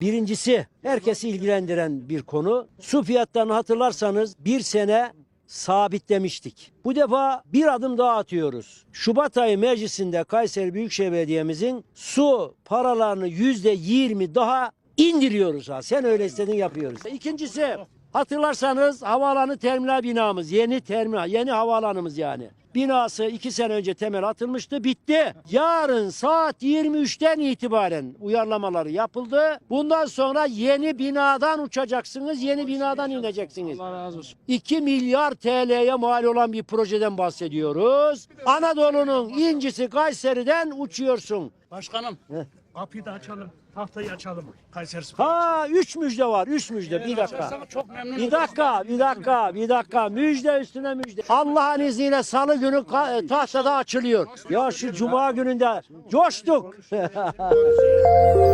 Birincisi herkesi ilgilendiren bir konu. Su fiyatlarını hatırlarsanız bir sene sabitlemiştik. Bu defa bir adım daha atıyoruz. Şubat ayı meclisinde Kayseri Büyükşehir Belediye'mizin su paralarını yüzde yirmi daha indiriyoruz ha. Sen öyle istedin yapıyoruz. İkincisi hatırlarsanız havaalanı terminal binamız yeni terminal yeni havaalanımız yani. Binası iki sene önce temel atılmıştı bitti. Yarın saat 23'ten itibaren uyarlamaları yapıldı. Bundan sonra yeni binadan uçacaksınız yeni binadan ineceksiniz. Allah razı olsun. 2 milyar TL'ye mal olan bir projeden bahsediyoruz. Anadolu'nun incisi Kayseri'den uçuyorsun. Başkanım. Kapıyı da açalım. Tahtayı açalım. Kayseri Spor. Ha üç müjde var. Üç müjde. Bir dakika. Çok memnun Bir dakika, bir dakika, bir dakika. Müjde üstüne müjde. Allah'ın izniyle salı günü ka- tahtada açılıyor. Ya şu cuma gününde coştuk.